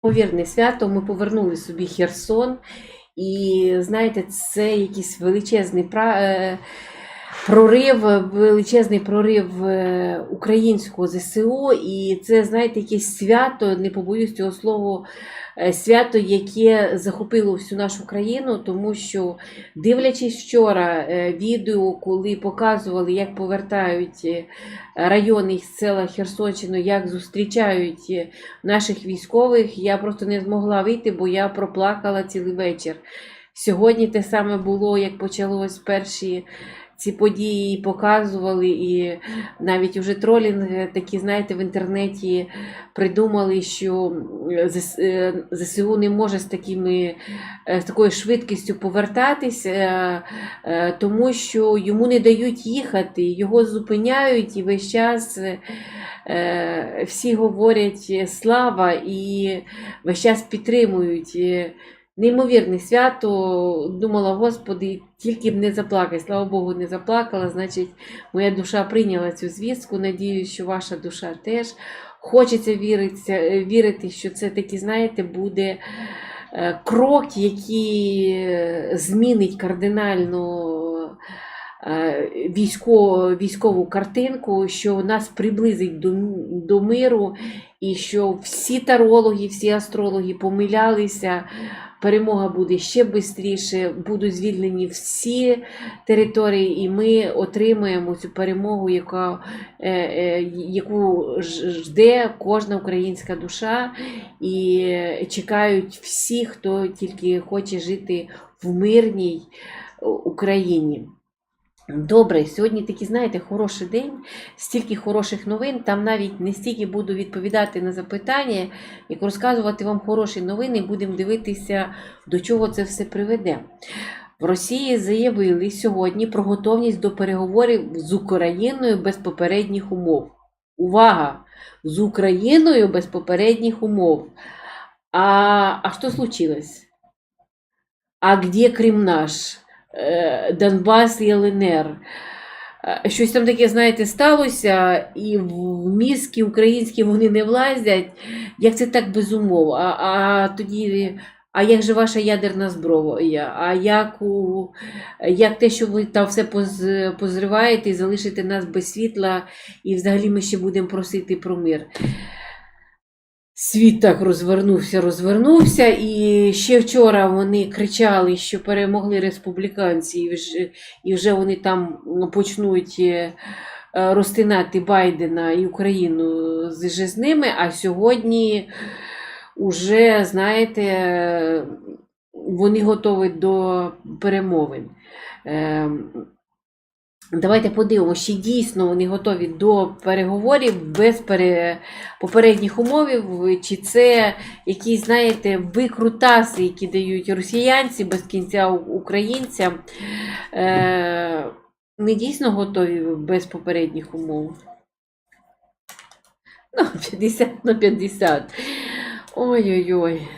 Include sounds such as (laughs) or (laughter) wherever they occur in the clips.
Повірне свято, ми повернули собі Херсон, і знаєте, це якийсь величезний е, прорив, величезний прорив е, українського ЗСУ, і це, знаєте, якесь свято, не побоюсь цього слова, е, свято, яке захопило всю нашу країну, тому що, дивлячись вчора е, відео, коли показували, як повертають е, райони і села Херсонщини, як зустрічають е, наших військових, я просто не змогла вийти, бо я проплакала цілий вечір. Сьогодні те саме було, як почалось перші ці події показували, і навіть уже тролінги такі, знаєте, в інтернеті придумали, що е, ЗС- е, ЗСУ не може з такими е, з такою швидкістю повертатись, е, е, тому що йому не дають їхати, його зупиняють і весь час. е, е, Всі говорять е, слава і весь час підтримують. Е, Неймовірне свято. Думала, Господи, тільки б не заплакати. Слава Богу, не заплакала. Значить, моя душа прийняла цю звістку. Надіюсь, що ваша душа теж. Хочеться вірити, вірити, що це таки, знаєте, буде е, крок, який е, змінить кардинально е, військову, військову картинку, що нас приблизить до, до миру, і що всі тарологи, всі астрологи помилялися. Перемога буде ще швидше, будуть звільнені всі території, і ми отримаємо цю перемогу, яка, е, е, яку жде кожна українська душа, і е, чекають всі, хто тільки хоче жити в мирній е, Україні. Добре, сьогодні такий, знаєте, хороший день, стільки хороших новин. Там навіть не стільки буду відповідати на запитання, як розказувати вам хороші новини, будемо дивитися, до чого це все приведе. В Росії заявили сьогодні про готовність до переговорів з Україною без попередніх умов. Увага! З Україною без попередніх умов. А, а що случилось? А где Крим наш? Е, Донбас і ЛНР. Е, Щось там таке, знаєте, сталося, і в мізки українські вони не влазять. Як це так без умов? А, а тоді, а як же ваша ядерна зброя? А як, у, як те, що ви там все позриваєте і залишите нас без світла, і взагалі ми ще будемо просити про мир? Світ так розвернувся, розвернувся, і ще вчора вони кричали, що перемогли республіканці, і вже, і вже вони там ну, почнуть е, е, розтинати Байдена і Україну з ними. А сьогодні вже, знаєте, вони готові до перемовин. Давайте подивимося, чи дійсно вони готові до переговорів без пере... попередніх умовів, чи це якісь, знаєте, викрутаси, які дають росіянці без кінця українцям. Не дійсно готові без попередніх умов. Ну, (laughs) 50 на 50. Ой-ой-ой.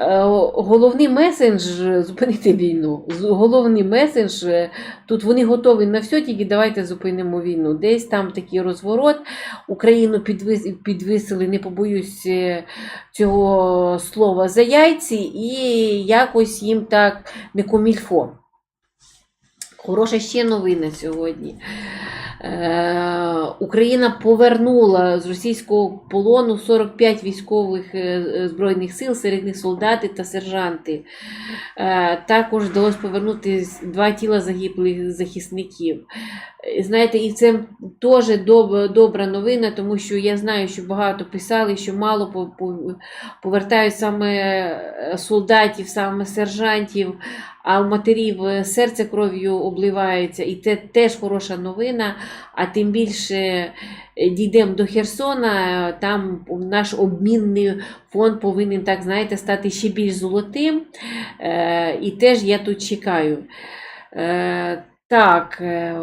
Е, Головний месендж зупинити війну. Головний месендж е, тут вони готові на все, тільки давайте зупинимо війну. Десь там такий розворот. Україну підвисили, не побоюсь е, цього слова за яйці, і якось їм так не комільфо. Хороша ще новина сьогодні. Е, Україна повернула з російського полону 45 військових е, е, збройних сил, серед них солдати та сержанти. Також вдалося повернути два тіла загиблих захисників. Знаєте, і це теж доб- добра новина, тому що я знаю, що багато писали, що мало по- по- повертають саме е, солдатів, саме сержантів, а у матерів е, серце кров'ю обливається, і це теж хороша новина. А тим більше е, дійдемо до Херсона, там наш обмінний фонд повинен, так знаєте, стати ще більш золотим. І теж я тут чекаю. Так, е,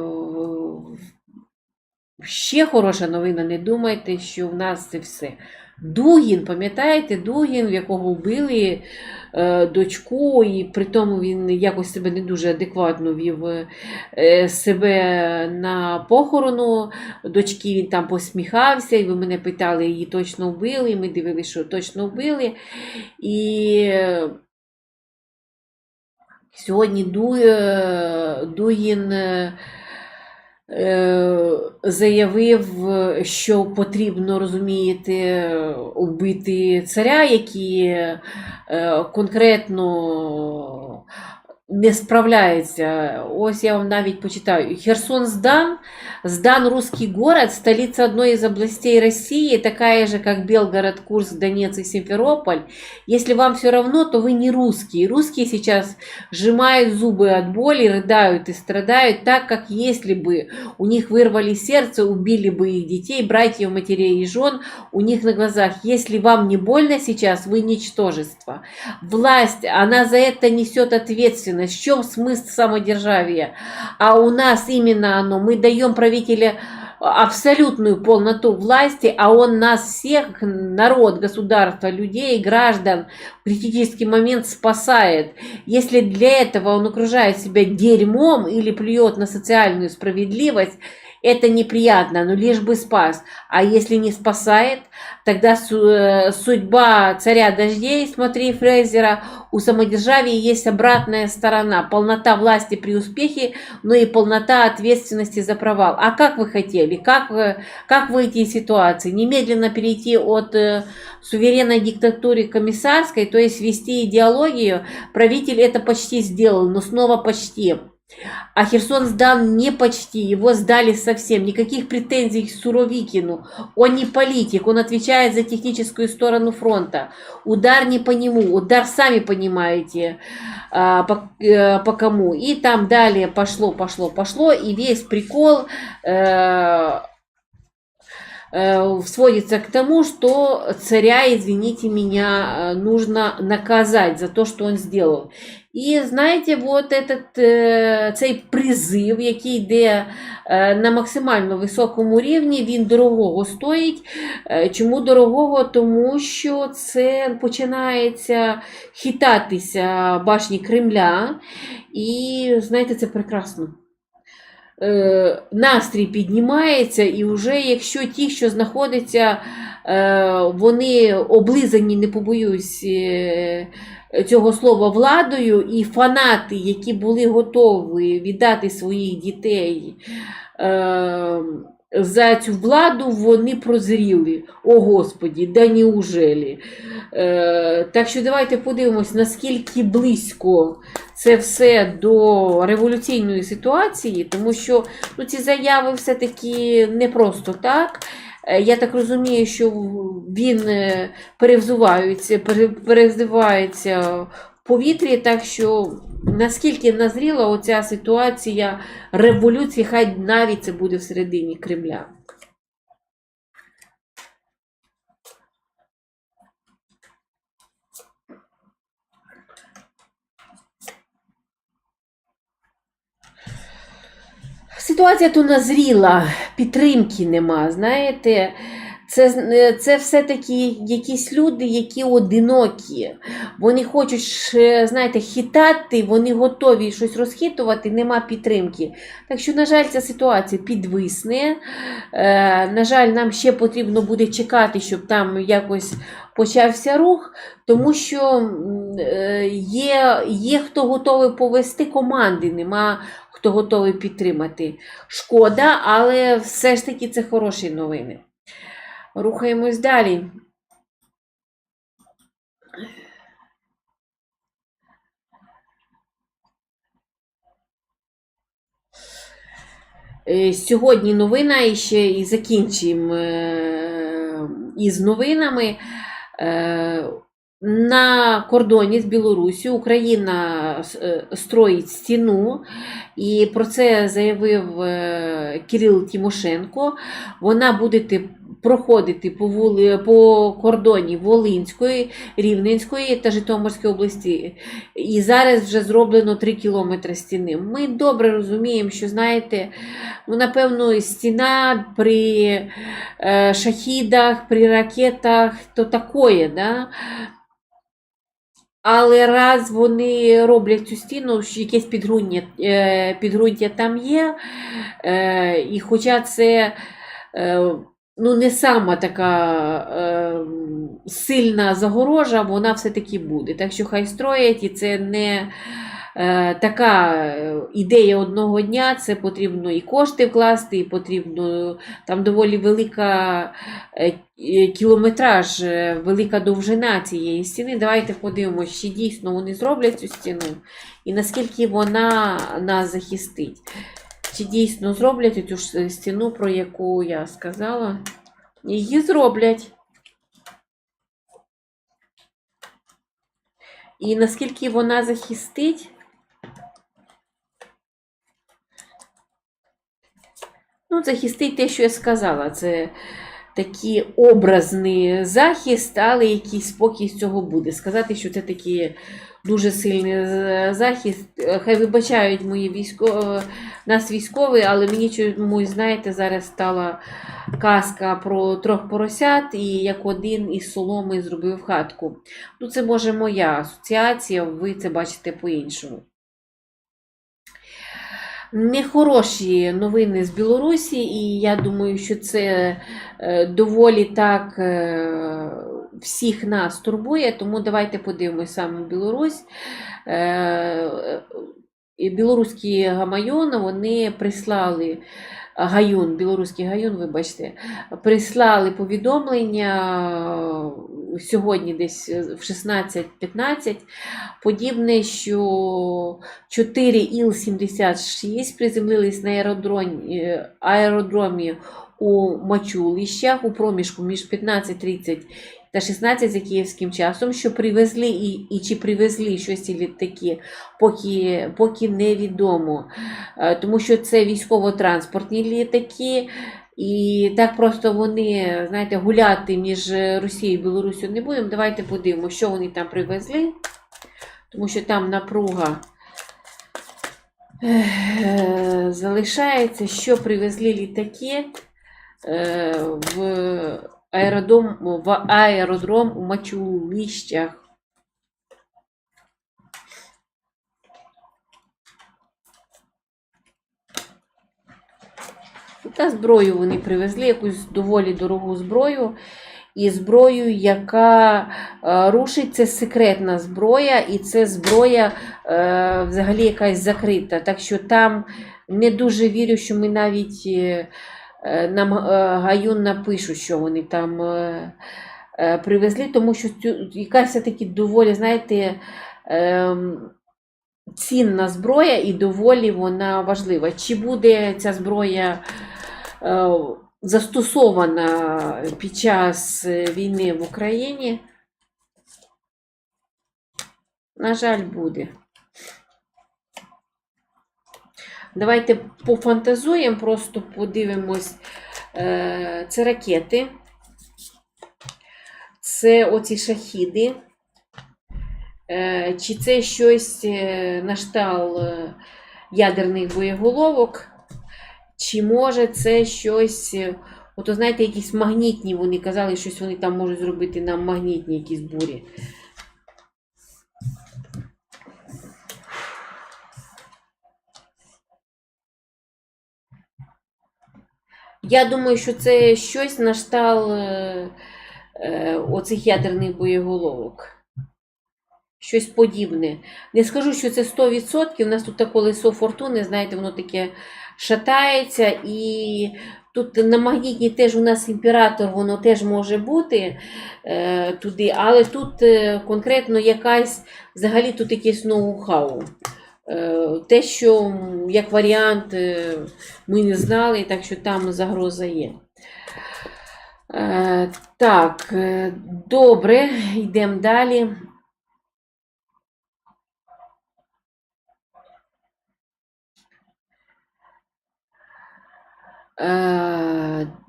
ще хороша новина, не думайте, що в нас це все. Дугін, пам'ятаєте, Дугін, в якого вбили е, дочку, і при тому він якось себе не дуже адекватно вів е, себе на похорону дочки, він там посміхався, і ви мене питали, її точно вбили, і ми дивилися, що точно вбили. І сьогодні Дуїн е, е, заявив, що потрібно, розумієте, вбити царя, які е, конкретно не справляется. Ось я вам навіть почитаю. Херсон сдан, сдан русский город, столица одной из областей России, такая же, как Белгород, Курск, Донецк и Симферополь. Если вам все равно, то вы не русские. Русские сейчас сжимают зубы от боли, рыдают и страдают так, как если бы у них вырвали сердце, убили бы их детей, братьев, матерей и жен у них на глазах. Если вам не больно сейчас, вы ничтожество. Власть, она за это несет ответственность. В чем смысл самодержавия? А у нас именно оно. Мы даем правителя абсолютную полноту власти, а он нас всех, народ, государство, людей, граждан в критический момент спасает. Если для этого он окружает себя дерьмом или плюет на социальную справедливость, это неприятно, но лишь бы спас. А если не спасает, тогда э, судьба царя дождей, смотри Фрейзера, у самодержавия есть обратная сторона. Полнота власти при успехе, но и полнота ответственности за провал. А как вы хотели? Как, вы- как выйти из ситуации? Немедленно перейти от э, суверенной диктатуры комиссарской, то есть вести идеологию. Правитель это почти сделал, но снова почти. А Херсон сдан не почти, его сдали совсем. Никаких претензий к Суровикину. Он не политик, он отвечает за техническую сторону фронта. Удар не по нему, удар сами понимаете, а, по, э, по кому. И там далее пошло, пошло, пошло. И весь прикол э, э, сводится к тому, что царя, извините меня, нужно наказать за то, что он сделал. І знаєте, вот этот, е, цей призив, який йде е, на максимально високому рівні, він дорогого стоїть. Е, Чому дорогого? Тому що це починається хитатися башні Кремля. І знаєте, це прекрасно. Настрій піднімається, і вже якщо ті, що знаходяться, вони облизані, не побоюсь цього слова владою, і фанати, які були готові віддати своїх дітей е, за цю владу, вони прозріли. О Господі, да неужелі? Е, так що давайте подивимось, наскільки близько це все до революційної ситуації, тому що ну, ці заяви все-таки не просто так. Е, Я так розумію, що він е, перевзувається, перевзивається в повітрі, так що наскільки назріла оця ситуація революції, хай навіть це буде всередині Кремля. Ситуація то назріла, підтримки нема. Знаєте, це, це все-таки якісь люди, які одинокі. Вони хочуть, знаєте, хитати, вони готові щось розхитувати, нема підтримки. Так що, на жаль, ця ситуація підвисне. Е, на жаль, нам ще потрібно буде чекати, щоб там якось почався рух, тому що е, є, є хто готовий повести команди, нема хто готовий підтримати. Шкода, але все ж таки це хороші новини. Рухаємось далі. Е, Сьогодні новина і ще і закінчимо е, із новинами. На кордоні з Білорусі Україна е, строїть стіну, і про це заявив е, Кирил Тимошенко. Вона буде проходити по, вули, по кордоні Волинської, Рівненської та Житомирської області. І зараз вже зроблено 3 кілометри стіни. Ми добре розуміємо, що знаєте, ну, напевно, стіна при е, шахідах, при ракетах то такое, да? Але раз вони роблять цю стіну, якесь підґрунтя, е, підґрунтя там є, е, і хоча це е, ну, не сама така сильна загорожа, вона все-таки буде. Так що хай строять, і це не така е, ідея одного дня, це потрібно і кошти вкласти, і потрібно там доволі велика е, е, кілометраж, е, велика довжина цієї стіни. Давайте подивимося, чи дійсно вони зроблять цю стіну, і наскільки вона нас захистить. Чи дійсно зроблять цю стіну, про яку я сказала? Її зроблять. І наскільки вона захистить? Ну, захистить те, що я сказала. Це такий образний захист, але якийсь спокій з цього буде. Сказати, що це такий дуже сильний захист. Хай вибачають мої військові, нас військові, але мені чомусь, знаєте, зараз стала казка про трьох поросят, і як один із соломи зробив хатку. Ну, це може моя асоціація, ви це бачите по-іншому. Нехороші новини з Білорусі, і я думаю, що це е, доволі так е, всіх нас турбує, тому давайте подивимось саме Білорусь. Е, Білоруські гамайони вони прислали гаюн, білоруський гаюн, вибачте, прислали повідомлення е, сьогодні десь в 16-15, подібне, що 4 Іл-76 приземлились на аеродромі, аеродромі у Мачулищах у проміжку між 15.30 та 16 за київським часом, що привезли і, і чи привезли щось ці літаки, поки, поки невідомо. Е, Тому що це військово-транспортні літаки, і так просто вони, знаєте, гуляти між Росією і Білорусію не будемо. Давайте подивимося, що вони там привезли, тому що там напруга залишається, що привезли літаки е, в аеродром, в аеродром у Мачулищах. Та зброю вони привезли, якусь доволі дорогу зброю. І зброю, яка е, рушить, це секретна зброя, і це зброя е, взагалі якась закрита. Так що там не дуже вірю, що ми навіть е, нам е, Гаюн напишуть, що вони там е, е, привезли, тому що якась все-таки доволі, знаєте, е, цінна зброя і доволі вона важлива. Чи буде ця зброя е, застосована під час е, війни в Україні? На жаль, буде. Давайте пофантазуємо, просто подивимось. Е, Це ракети, це оці шахіди. Е, Чи це щось е, на штал ядерних боєголовок? Чи може це щось, ото знаєте, якісь магнітні, вони казали, щось вони там можуть зробити нам магнітні якісь бурі. Я думаю, що це щось на штал е, е, оцих ядерних боєголовок. Щось подібне. Не скажу, що це 100%. У нас тут таке колесо фортуни, знаєте, воно таке шатається. І тут на магнітній теж у нас імператор, воно теж може бути е, туди, але тут е, конкретно якась, взагалі тут якесь ноу-хау. Е, те, що як варіант е, ми не знали, так що там загроза є. Е, так, добре, йдемо далі.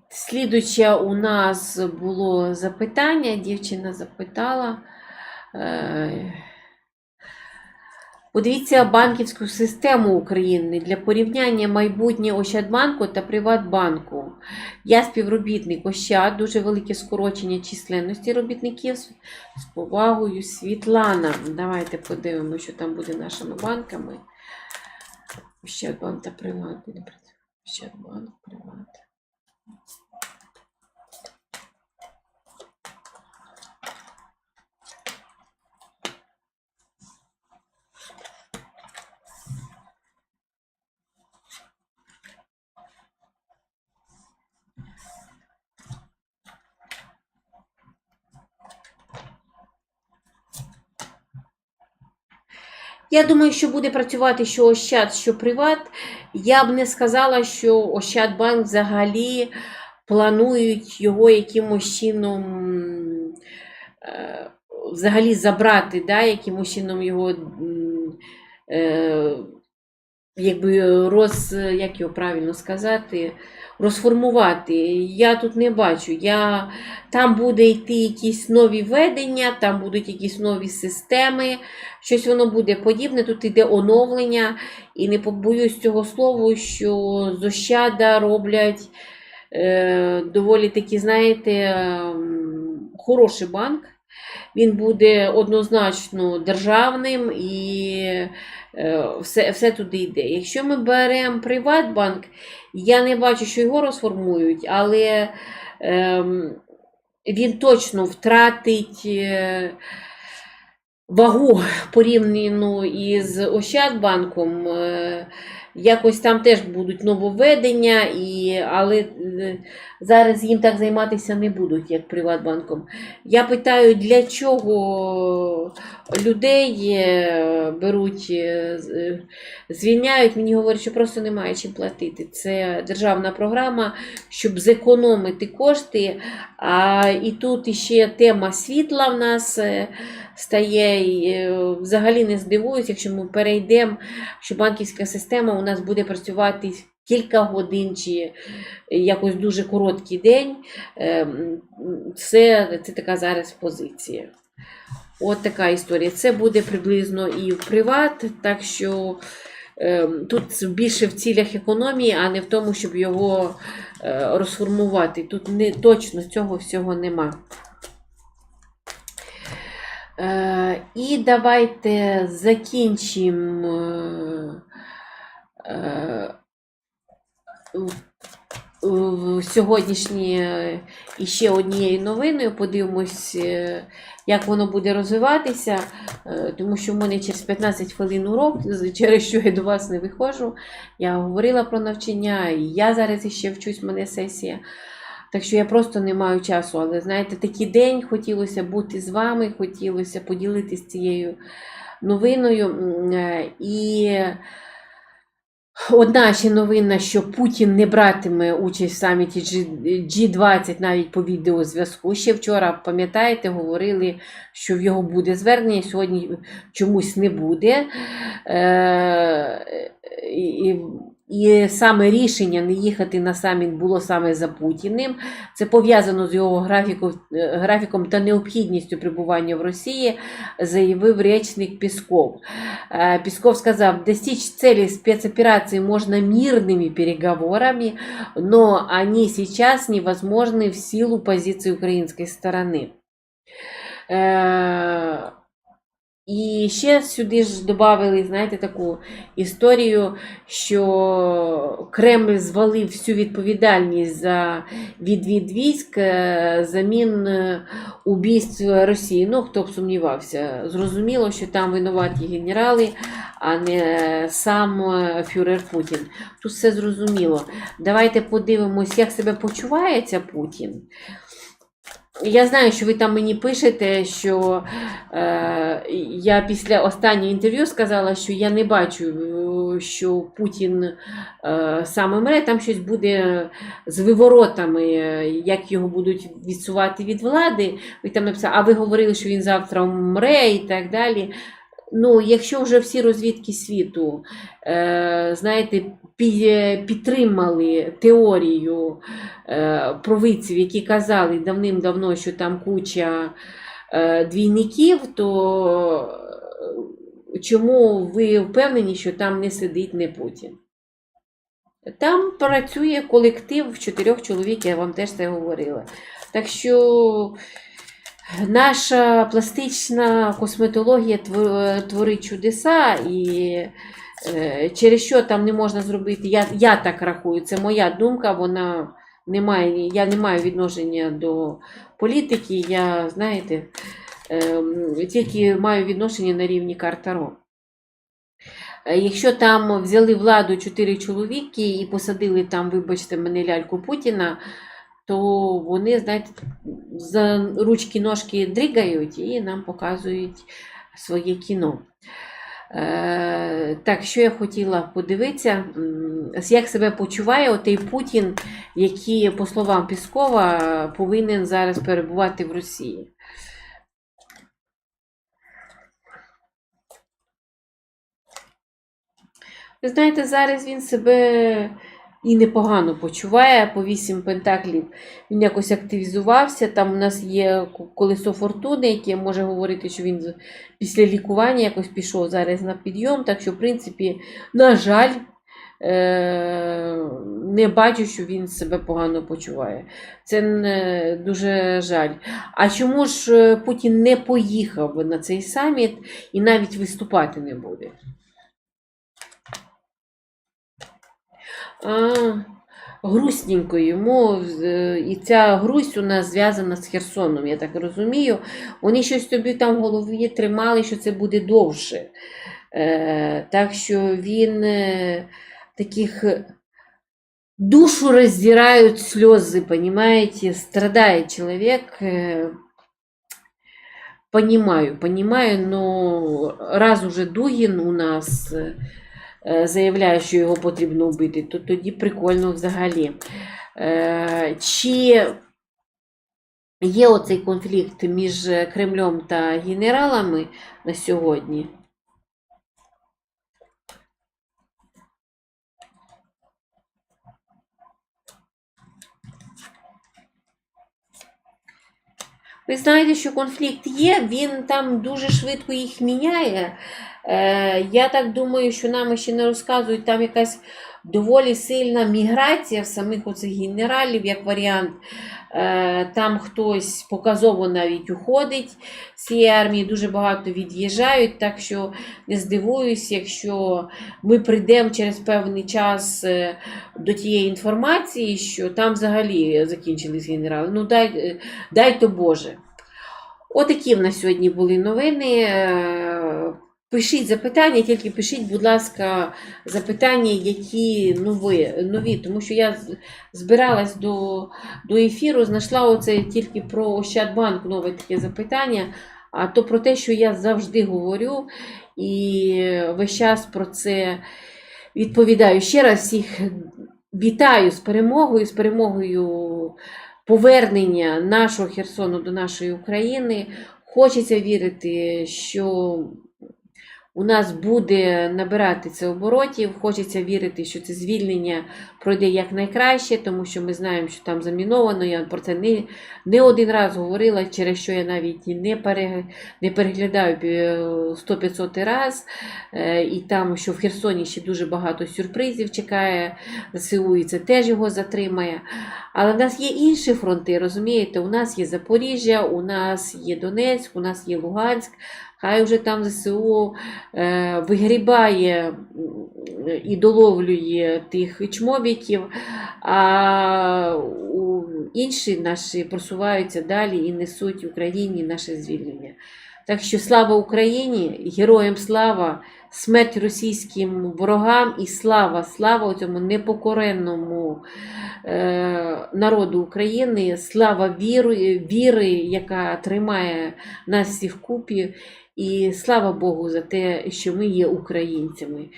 Слідуче у нас було запитання, дівчина запитала. Подивіться банківську систему України для порівняння майбутнє Ощадбанку та Приватбанку. Я співробітник Ощад, дуже велике скорочення численності робітників. З повагою Світлана. Давайте подивимося, що там буде нашими банками. Ощадбанк та Приват. Ощадбанк, Приват. Я думаю, що буде працювати що Ощад, що Приват. Я б не сказала, що Ощадбанк взагалі планують його якимось чином е, взагалі забрати, да, якимось чином його е, якби роз, як його правильно сказати, розформувати. Я тут не бачу. Я, там буде йти якісь нові ведення, там будуть якісь нові системи, щось воно буде подібне. Тут йде оновлення, і не побоюсь цього слова, що з Ощада роблять е, доволі таки, знаєте, ем, хороший банк. Він буде однозначно державним і е, все, все туди йде. Якщо ми беремо Приватбанк, я не бачу, що його розформують, але ем, він точно втратить е, вагу порівняно із Ощадбанком. Якось там теж будуть нововведення, і, але е, зараз їм так займатися не будуть, як Приватбанком. Я питаю, для чого людей е, беруть, е, звільняють. Мені говорять, що просто немає чим платити. Це державна програма, щоб зекономити кошти. А і тут іще тема світла в нас стає. І, е, взагалі не здивуюсь, якщо ми перейдемо, що банківська система у нас буде працювати кілька годин чи якось дуже короткий день. Ем, Це, це така зараз позиція. От така історія. Це буде приблизно і в приват, так що ем, тут більше в цілях економії, а не в тому, щоб його е, розформувати. Тут не, точно цього всього нема. Е, і давайте закінчимо. Е, сьогоднішнє іще однією новиною. Подивимось, е, як воно буде розвиватися, тому що в мене через 15 хвилин урок, через що я до вас не виходжу. Я говорила про навчання, і я зараз іще вчусь, в мене сесія. Так що я просто не маю часу. Але знаєте, такий день хотілося бути з вами, хотілося поділитися цією новиною. Е, І Одна ще новина, що Путін не братиме участь в саміті G- G20 навіть по відеозв'язку. Ще вчора, пам'ятаєте, говорили, що в його буде звернення, сьогодні чомусь не буде. Е, і, і саме рішення не їхати на саміт було саме за Путіним. Це пов'язано з його графіком, е, графіком та необхідністю прибування в Росії, заявив речник Пісков. Э, Песков сказал, достичь цели спецоперации можно мирными переговорами, но они сейчас невозможны в силу позиции украинской стороны. і ще сюди ж додали, знаєте, таку історію, що Кремль звалив всю відповідальність за відвід військ е, замін е, убійств Росії. Ну, хто б сумнівався. Зрозуміло, що там винуваті генерали, а не сам е, фюрер Путін. Тут все зрозуміло. Давайте подивимось, як себе почувається Путін. Я знаю, що ви там мені пишете, що е, я після останнього інтерв'ю сказала, що я не бачу, е, що Путін е, саме мре, там щось буде з виворотами, е, як його будуть відсувати від влади. Ви там написали, а ви говорили, що він завтра мре і так далі. Ну, якщо вже всі розвідки світу, е, знаєте, підтримали теорію е, провидців, які казали давним-давно, що там куча е, двійників, то е, чому ви впевнені, що там не сидить не Путін? Там працює колектив чотирьох чоловік, я вам теж це говорила. Так що наша пластична косметологія твор- творить чудеса, і через що там не можна зробити, я, я так рахую, це моя думка, вона не має, я не маю відношення до політики, я, знаєте, ем, тільки маю відношення на рівні Картаро. Е, Якщо там взяли владу чотири чоловіки і посадили там, вибачте мене, ляльку Путіна, то вони, знаєте, за ручки ножки дригають і нам показують своє кіно. Е, так, що я хотіла подивитися, як себе почуває отей Путін, який, по словам Піскова, повинен зараз перебувати в Росії. Ви знаєте, зараз він себе і непогано почуває по вісім пентаклів. Він якось активізувався. Там у нас є колесо фортуни, яке може говорити, що він після лікування якось пішов зараз на підйом. Так що, в принципі, на жаль, е- не бачу, що він себе погано почуває. Це не- дуже жаль. А чому ж е, Путін не поїхав на цей саміт і навіть виступати не буде? А, грустненько йому. е, І ця грусть у нас зв'язана з Херсоном, я так розумію. Вони щось собі там в голові тримали, що це буде довше. Е, так що він е, таких душу раздирают слезы, понимаете, страдает человек. э, Понимаю, понимаю, но раз уже Дугін у нас е, е, заявляє, що його потрібно вбити, то тоді прикольно взагалі. Е, Чи є оцей конфлікт між Кремлем та генералами на сьогодні? Ви знаєте, що конфлікт є, він там дуже швидко їх міняє. Е, я так думаю, що нам ще не розказують, там якась доволі сильна міграція в самих оцих генералів, як варіант. Е, там хтось показово навіть уходить з цієї армії, дуже багато від'їжджають, так що не здивуюсь, якщо ми прийдемо через певний час е, до тієї інформації, що там взагалі закінчились генерали. Ну, дай, дай то Боже. Отакі в нас сьогодні були новини. Пишіть запитання, тільки пишіть, будь ласка, запитання, які нові, нові тому що я збиралась до, до ефіру, знайшла оце тільки про Ощадбанк нове таке запитання, а то про те, що я завжди говорю і весь час про це відповідаю. Ще раз всіх вітаю з перемогою, з перемогою повернення нашого Херсону до нашої України. Хочеться вірити, що у нас буде набирати це оборотів. Хочеться вірити, що це звільнення пройде якнайкраще, тому що ми знаємо, що там заміновано. Я про це не, не один раз говорила, через що я навіть не, пере, не переглядаю е, 100-500 раз. Е, І там, що в Херсоні ще дуже багато сюрпризів чекає ЗСУ, і це теж його затримає. Але в нас є інші фронти, розумієте? У нас є Запоріжжя, у нас є Донецьк, у нас є Луганськ. Хай вже там ЗСУ е, вигрібає і доловлює тих чмобіків, а інші наші просуваються далі і несуть Україні наше звільнення. Так що слава Україні, героям слава, смерть російським ворогам і слава, слава цьому непокоренному е, народу України, слава віри, віри, яка тримає нас всіх купі. І слава Богу за те, що ми є українцями.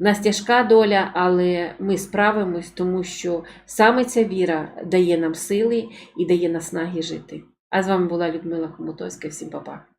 У нас тяжка доля, але ми справимось, тому що саме ця віра дає нам сили і дає наснаги жити. А з вами була Людмила Хомутовська. Всім па-па.